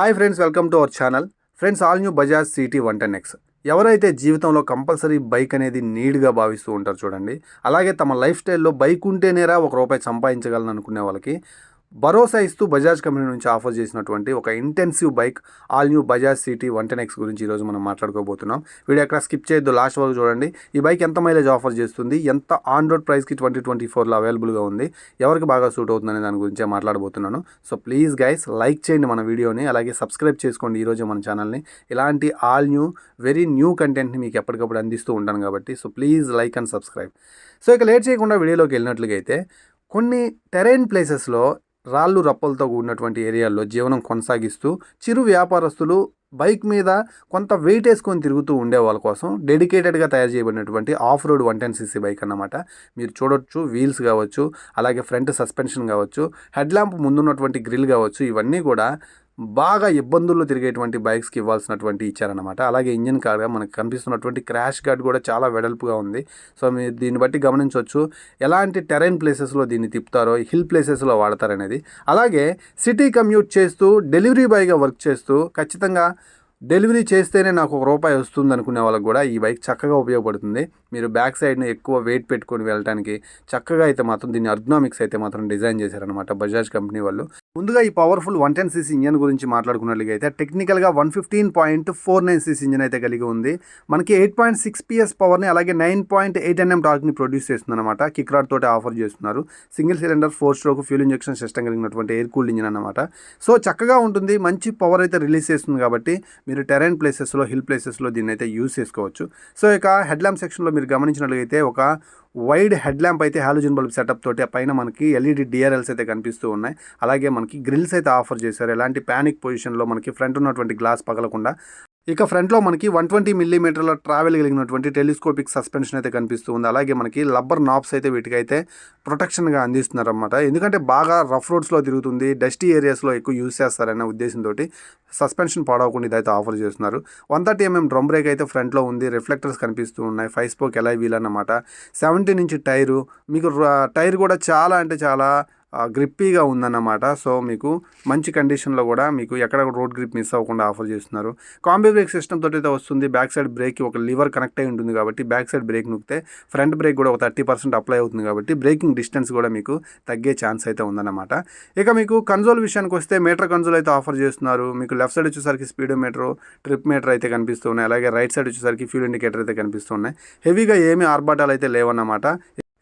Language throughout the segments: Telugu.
Hi friends welcome to our channel. Friends all new Bajaj CT one ten X. ఎవరైతే జీవితంలో కంపల్సరీ బైక్ అనేది నీడ్గా భావిస్తూ ఉంటారు చూడండి. అలాగే తమ లైఫ్ స్టైల్లో బైక్ ఉంటేనేరా ఒక రూపాయి సంపాదించగలను అనుకునే వాళ్ళకి భరోసా ఇస్తూ బజాజ్ కంపెనీ నుంచి ఆఫర్ చేసినటువంటి ఒక intensive bike all new Bajaj CT one ten X గురించి ఈరోజు మనం మాట్లాడుకోబోతున్నాం. వీడియో ఎక్కడ స్కిప్ చేయొద్దు లాస్ట్ వరకు చూడండి. ఈ బైక్ ఎంత మైలేజ్ ఆఫర్ చేస్తుంది ఎంత ఆన్ రోడ్ ప్రైస్కి ట్వంటీ ట్వంటీ ఫోర్లో అవైలబుల్గా ఉంది ఎవరికి బాగా సూట్ అవుతుందనే దాని గురించే మాట్లాడబోతున్నాను. సో ప్లీజ్ గైస్ లైక్ చేయండి మన వీడియోని అలాగే సబ్స్క్రైబ్ చేసుకోండి ఈరోజు మన ఛానల్ని ఇలాంటి ఆల్ న్యూ వెరీ న్యూ కంటెంట్ని మీకు ఎప్పటికప్పుడు అందిస్తూ ఉంటాను కాబట్టి so please like and subscribe so ఇక లేట్ చేయకుండా వీడియోలోకి వెళ్ళినట్లుగా అయితే కొన్ని టెరైన్ ప్లేసెస్లో రాళ్ళు రప్పలతో కూడినటువంటి ఏరియాల్లో జీవనం కొనసాగిస్తూ చిరు వ్యాపారస్తులు బైక్ మీద కొంత వెయిట్ వేసుకొని తిరుగుతూ ఉండే వాళ్ళ కోసం డెడికేటెడ్గా తయారు చేయబడినటువంటి off road one ten CC bike అన్నమాట. మీరు చూడొచ్చు వీల్స్ కావచ్చు అలాగే ఫ్రంట్ సస్పెన్షన్ కావచ్చు హెడ్ ల్యాంప్ ముందున్నటువంటి గ్రిల్ కావచ్చు ఇవన్నీ కూడా బాగా ఇబ్బందుల్లో తిరిగేటువంటి బైక్స్కి ఇవ్వాల్సినటువంటి ఇచ్చారనమాట అలాగే ఇంజిన్ కార్గా మనకు కనిపిస్తున్నటువంటి క్రాష్ గార్డ్ కూడా చాలా వెడల్పుగా ఉంది. సో మీరు దీన్ని బట్టి గమనించవచ్చు. ఎలాంటి టెరైన్ ప్లేసెస్లో దీన్ని తిప్పుతారో హిల్ ప్లేసెస్లో వాడతారనేది. అలాగే సిటీ కమ్యూట్ చేస్తూ డెలివరీ బాయ్గా వర్క్ చేస్తూ ఖచ్చితంగా డెలివరీ చేస్తేనే నాకు ఒక రూపాయి వస్తుంది అనుకునే వాళ్ళకి కూడా ఈ బైక్ చక్కగా ఉపయోగపడుతుంది. మీరు బ్యాక్ సైడ్ని ఎక్కువ వెయిట్ పెట్టుకొని వెళ్ళడానికి చక్కగా అయితే మాత్రం దీన్ని అర్గనామిక్స్ అయితే మాత్రం డిజైన్ చేశారనమాట బజాజ్ కంపెనీ వాళ్ళు. ముందుగా ఈ powerful one ten CC engine గురించి మాట్లాడుకున్నట్లయితే అయితే టెక్నికల్గా one fifteen point four nine CC engine అయితే కలిగి ఉంది. మనకి ఎయిట్ పాయింట్ సిక్స్ పిఎస్ పవర్ని అలాగే నైన్ పాయింట్ ఎయిట్ ఎన్ఎం టార్క్ని ప్రొడ్యూస్ చేస్తుంది అనమాట కిక్ రాడ్ తోటి ఆఫర్ చేస్తున్నారు. Single cylinder four stroke fuel injection system కలిగినటువంటి ఎయిర్ కూల్డ్ ఇంజన్ అనమాట సో చక్కగా ఉంటుంది. మంచి పవర్ అయితే రిలీజ్ చేస్తుంది కాబట్టి మీరు టెరైన్ ప్లేసెస్లో హిల్ ప్లేసెస్లో దీన్ని అయితే యూస్ చేసుకోవచ్చు. సో ఇక హెడ్ ల్యాంప్ సెక్షన్లో మీరు గమనించినట్లయితే ఒక వైడ్ హెడ్ ల్యాంప్ అయితే హాలోజన్ బల్బ్ సెటప్ తోటి పైన మనకి ఎల్ఈడి డిఆర్ఎల్స్ అయితే కనిపిస్తూ ఉన్నాయి. అలాగే మనకి గ్రిల్స్ అయితే ఆఫర్ చేశారు. ఎలాంటి ప్యానిక్ పొజిషన్లో మనకి ఫ్రంట్ ఉన్నటువంటి గ్లాస్ పగలకుండా ఇక ఫ్రంట్లో మనకి వన్ ట్వంటీ మిల్లీమీటర్ల ట్రావెల్ కలిగినటువంటి టెలిస్కోపిక్ సస్పెన్షన్ అయితే కనిపిస్తూ ఉంది. అలాగే మనకి లబ్బర్ నాబ్స్ అయితే వీటికైతే ప్రొటెక్షన్గా అందిస్తున్నారన్నమాట. ఎందుకంటే బాగా రఫ్ రోడ్స్లో తిరుగుతుంది డస్టీ ఏరియాస్లో ఎక్కువ యూస్ చేస్తారనే ఉద్దేశంతో సస్పెన్షన్ పాడవకుండా ఇదైతే ఆఫర్ చేస్తున్నారు. One thirty MM drum brake అయితే ఫ్రంట్లో ఉంది. రిఫ్లెక్టర్స్ కనిపిస్తూ ఉన్నాయి. ఫైవ్ స్పోక్ ఎలా వీల్ అన్నమాట. సెవెంటీ నుంచి టైరు. మీకు టైర్ కూడా చాలా అంటే చాలా గ్రిప్పీగా ఉందన్నమాట. సో మీకు మంచి కండిషన్లో కూడా మీకు ఎక్కడ రోడ్ గ్రిప్ మిస్ అవ్వకుండా ఆఫర్ చేస్తున్నారు. కాంబీ బ్రేక్ సిస్టమ్ తోటి అయితే వస్తుంది. బ్యాక్ సైడ్ బ్రేక్ ఒక లివర్ కనెక్ట్ అయి ఉంటుంది కాబట్టి బ్యాక్ సైడ్ బ్రేక్ నొక్కితే ఫ్రంట్ బ్రేక్ కూడా ఒక థర్టీ పర్సెంట్ అప్లై అవుతుంది కాబట్టి బ్రేకింగ్ డిస్టెన్స్ కూడా మీకు తగ్గే ఛాన్స్ అయితే ఉందన్నమాట. ఇక మీకు కన్సోల్ విషయానికి వస్తే మీటర్ కన్సోల్ అయితే ఆఫర్ చేస్తున్నారు. మీకు లెఫ్ట్ సైడ్ వచ్చేసరికి స్పీడ్ మీటర్ ట్రిప్ మీటర్ అయితే కనిపిస్తున్నాయి అలాగే రైట్ సైడ్ వచ్చేసరికి ఫ్యూల్ ఇండికేటర్ అయితే కనిపిస్తున్నాయి హెవీగా ఏమీ ఆర్బాటాలు అయితే లేవన్నమాట.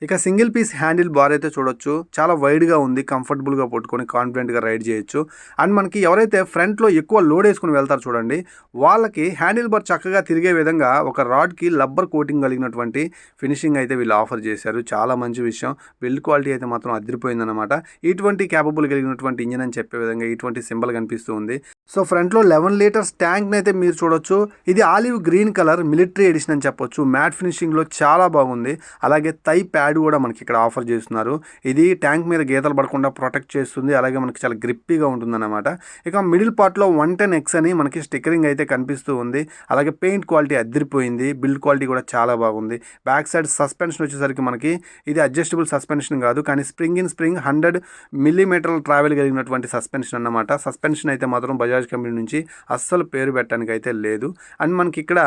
ఇక సింగిల్ పీస్ హ్యాండిల్ బార్ అయితే చూడొచ్చు. చాలా వైడ్గా ఉంది కంఫర్టబుల్గా పట్టుకొని కాన్ఫిడెంట్గా రైడ్ చేయొచ్చు. అండ్ మనకి ఎవరైతే ఫ్రంట్లో ఎక్కువ లోడ్ వేసుకుని వెళ్తారు చూడండి వాళ్ళకి హ్యాండిల్ బార్ చక్కగా తిరిగే విధంగా ఒక రాడ్కి లబ్బర్ కోటింగ్ కలిగినటువంటి ఫినిషింగ్ అయితే వీళ్ళు ఆఫర్ చేశారు. చాలా మంచి విషయం. బిల్డ్ క్వాలిటీ అయితే మాత్రం అదిరిపోయిందనమాట ఇటువంటి e క్యాపబుల్ కలిగినటువంటి ఇంజిన్ అని చెప్పే విధంగా e ఇటువంటి సింబల్ కనిపిస్తూ ఉంది. సో ఫ్రంట్లో లెవెన్ లీటర్స్ ట్యాంక్ని అయితే మీరు చూడొచ్చు. ఇది olive green colour military edition అని చెప్పొచ్చు. మ్యాట్ ఫినిషింగ్లో చాలా బాగుంది. అలాగే తై ప్యాడ్ కూడా మనకి ఇక్కడ ఆఫర్ చేస్తున్నారు. ఇది ట్యాంక్ మీద గీతలు పడకుండా ప్రొటెక్ట్ చేస్తుంది. అలాగే మనకి చాలా గ్రిప్పీగా ఉంటుందన్నమాట. ఇక మిడిల్ పార్ట్లో వన్ టెన్ ఎక్స్ అని మనకి స్టిక్కరింగ్ అయితే కనిపిస్తూ ఉంది. అలాగే పెయింట్ క్వాలిటీ అద్దరిపోయింది బిల్డ్ క్వాలిటీ కూడా చాలా బాగుంది. బ్యాక్ సైడ్ సస్పెన్షన్ వచ్చేసరికి మనకి ఇది అడ్జస్టబుల్ సస్పెన్షన్ కాదు. కానీ స్ప్రింగ్ ఇన్ స్ప్రింగ్ హండ్రెడ్ మిల్లీమీటర్ల ట్రావెల్ కలిగినటువంటి సస్పెన్షన్ అన్నమాట. సస్పెన్షన్ అయితే మాత్రం బజాజ్ కంపెనీ నుంచి అస్సలు పేరు పెట్టడానికి అయితే లేదు. అండ్ మనకి ఇక్కడ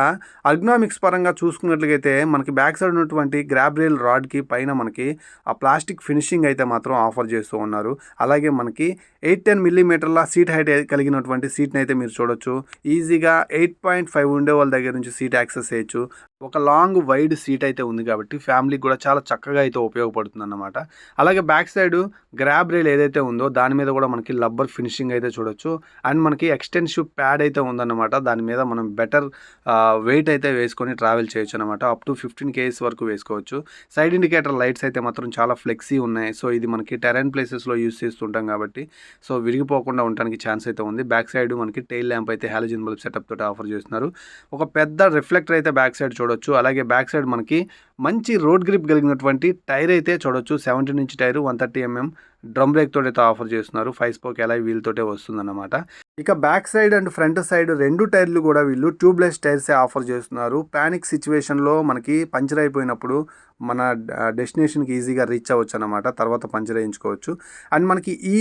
అర్గనామిక్స్ పరంగా చూసుకున్నట్లయితే మనకి బ్యాక్ సైడ్ ఉన్నటువంటి గ్రాబ్ రైల్ రాడ్కి పైన మనకి ఆ ప్లాస్టిక్ ఫినిషింగ్ అయితే మాత్రం ఆఫర్ చేస్తూ ఉన్నారు. అలాగే మనకి ఎయిట్ టెన్ మిల్లీమీటర్ల సీట్ హైట్ కలిగినటువంటి సీట్ని అయితే మీరు చూడొచ్చు. ఈజీగా ఎయిట్ పాయింట్ ఫైవ్ ఉండే వాళ్ళ దగ్గర నుంచి సీట్ యాక్సెస్ చేయొచ్చు. ఒక లాంగ్ వైడ్ సీట్ అయితే ఉంది కాబట్టి ఫ్యామిలీకి కూడా చాలా చక్కగా అయితే ఉపయోగపడుతుంది అన్నమాట అలాగే బ్యాక్ సైడ్ గ్రాబ్ రైల్ ఏదైతే ఉందో దాని మీద కూడా మనకి లబ్బర్ ఫినిషింగ్ అయితే చూడొచ్చు. అండ్ మనకి ఎక్స్టెన్సివ్ ప్యాడ్ అయితే ఉందన్నమాట. దాని మీద మనం బెటర్ వెయిట్ అయితే వేసుకొని ట్రావెల్ చేయొచ్చు అనమాట అప్ టు ఫిఫ్టీన్ కేజీస్ వరకు వేసుకోవచ్చు. సైడ్ ఇండికేటర్ లైట్స్ అయితే మాత్రం చాలా ఫ్లెక్సీ ఉన్నాయి. సో ఇది మనకి టెరైన్ ప్లేసెస్లో యూస్ చేస్తుంటాం కాబట్టి సో విరిగిపోకుండా ఉండడానికి ఛాన్స్ అయితే ఉంది. బ్యాక్ సైడ్ మనకి టైల్ ల్యాంప్ అయితే హాలోజన్ బల్బ్ సెటప్ తోటి ఆఫర్ చేస్తున్నారు. ఒక పెద్ద రిఫ్లెక్టర్ అయితే బ్యాక్ సైడ్ చూడొచ్చు. అలాగే బ్యాక్ సైడ్ మనకి మంచి రోడ్ గ్రిప్ కలిగినటువంటి టైర్ అయితే చూడొచ్చు. సెవెంటీ నుంచి tyre one thirty mm drum brake తోటి అయితే ఆఫర్ చేస్తున్నారు. ఫైవ్ స్పోక్ ఎలా వీల్ తోటే వస్తుందన్నమాట. ఇక back side and front side రెండు టైర్లు కూడా వీళ్ళు ట్యూబ్లెస్ టైర్సే ఆఫర్ చేస్తున్నారు. ప్యానిక్ సిచ్యువేషన్లో మనకి పంచర్ అయిపోయినప్పుడు మన డెస్టినేషన్కి ఈజీగా రీచ్ అవ్వచ్చు అనమాట తర్వాత పంచర్ వేయించుకోవచ్చు. అండ్ మనకి ఈ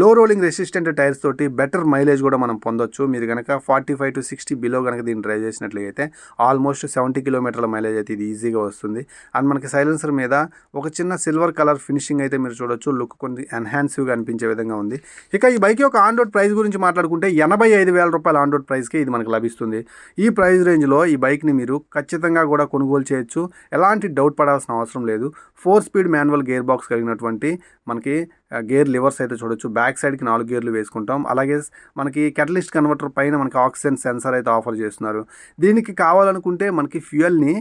లో రోలింగ్ రెసిస్టెంట్ టైర్స్ తోటి బెటర్ మైలేజ్ కూడా మనం పొందొచ్చు. మీరు కనుక forty five to sixty below కనుక దీన్ని డ్రైవ్ చేసినట్లయితే ఆల్మోస్ట్ సెవెంటీ కిలోమీటర్ల మైలేజ్ అయితే ఇది ఈజీగా వస్తుంది. అండ్ మనకి సైలెన్సర్ మీద ఒక చిన్న సిల్వర్ కలర్ ఫినిషింగ్ అయితే మీరు చూడొచ్చు. లుక్ కొన్ని ఎన్హాన్సివ్గా అనిపించే విధంగా ఉంది. ఇక ఈ బైక్ యొక్క ఆన్ రోడ్ ప్రైస్ గురించి మాట్లాడుకుంటే ఎనభై ఐదు వేల రూపాయల ఆన్ రోడ్ ప్రైస్కి ఇది మనకు లభిస్తుంది. ఈ ప్రైస్ రేంజ్లో ఈ బైక్ని మీరు ఖచ్చితంగా కూడా కొనుగోలు చేయొచ్చు. ఎలాంటి డౌట్ పడాల్సిన అవసరం లేదు. Four speed manual gear box కలిగినటువంటి మనకి గేర్ లివర్స్ అయితే చూడొచ్చు. బ్యాక్ సైడ్కి నాలుగు గేర్లు వేసుకుంటాం. అలాగే మనకి కెటలిస్ట్ కన్వర్టర్ పైన మనకి ఆక్సిజన్ సెన్సర్ అయితే ఆఫర్ చేస్తున్నారు. దీనికి కావాలనుకుంటే మనకి ఫ్యూయల్ని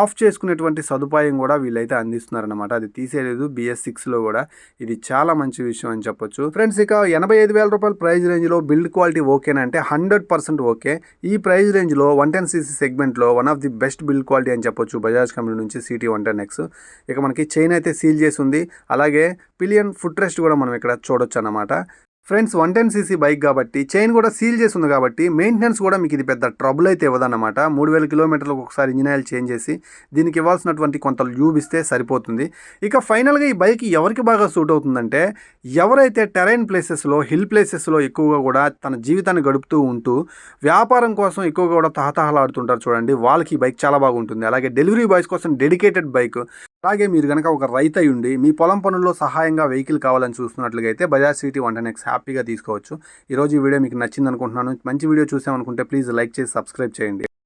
ఆఫ్ చేసుకునేటువంటి సదుపాయం కూడా వీళ్ళైతే అందిస్తున్నారనమాట అది తీసేయలేదు. బిఎస్ సిక్స్లో కూడా. ఇది చాలా మంచి విషయం అని చెప్పొచ్చు. ఫ్రెండ్స్ ఇక ఎనభై ఐదు వేల రూపాయల ప్రైస్ రేంజ్లో బిల్డ్ క్వాలిటీ ఓకేనా అంటే హండ్రెడ్ పర్సెంట్ ఓకే. ఈ ప్రైస్ రేంజ్లో వన్ టెన్ సీసీ సెగ్మెంట్లో one of the best build quality అని చెప్పొచ్చు బజాజ్ కంపెనీ నుంచి సిటీ వన్ టెన్ ఎక్స్. ఇక మనకి చైన్ అయితే సీల్ చేసి ఉంది. అలాగే పిలియన్ ఫుట్ రెస్ట్ కూడా మనం ఇక్కడ చూడొచ్చు అనమాట friends one ten CC bike కాబట్టి చైన్ కూడా సీల్ చేసి ఉంది కాబట్టి మెయింటెనెన్స్ కూడా మీకు ఇది పెద్ద ట్రబుల్ అయితే ఇవ్వదన్నమాట. మూడు వేల కిలోమీటర్లకు ఒకసారి ఇంజిన్ ఆయిల్ చేంజ్ చేసి దీనికి ఇవ్వాల్సినటువంటి కొంత ల్యూబ్ ఇస్తే సరిపోతుంది. ఇక ఫైనల్గా ఈ బైక్ ఎవరికి బాగా సూట్ అవుతుందంటే ఎవరైతే టెరైన్ ప్లేసెస్లో హిల్ ప్లేసెస్లో ఎక్కువగా కూడా తన జీవితాన్ని గడుపుతూ ఉంటూ వ్యాపారం కోసం ఎక్కువగా కూడా తహతహలాడుతుంటారు చూడండి వాళ్ళకి ఈ బైక్ చాలా బాగుంటుంది. అలాగే డెలివరీ బాయ్స్ కోసం డెడికేటెడ్ బైక్ అలాగే మీరు కనుక ఒక రైతు ఉండి మీ పొలం పనుల్లో సహాయంగా వెహికల్ కావాలని చూస్తున్నట్లుగా అయితే Bajaj CT one ten X హ్యాపీగా తీసుకోవచ్చు. ఈరోజు ఈ వీడియో మీకు నచ్చింది అనుకుంటున్నాను మంచి వీడియో చూసామనుకుంటే ప్లీజ్ లైక్ చేసి సబ్స్క్రైబ్ చేయండి.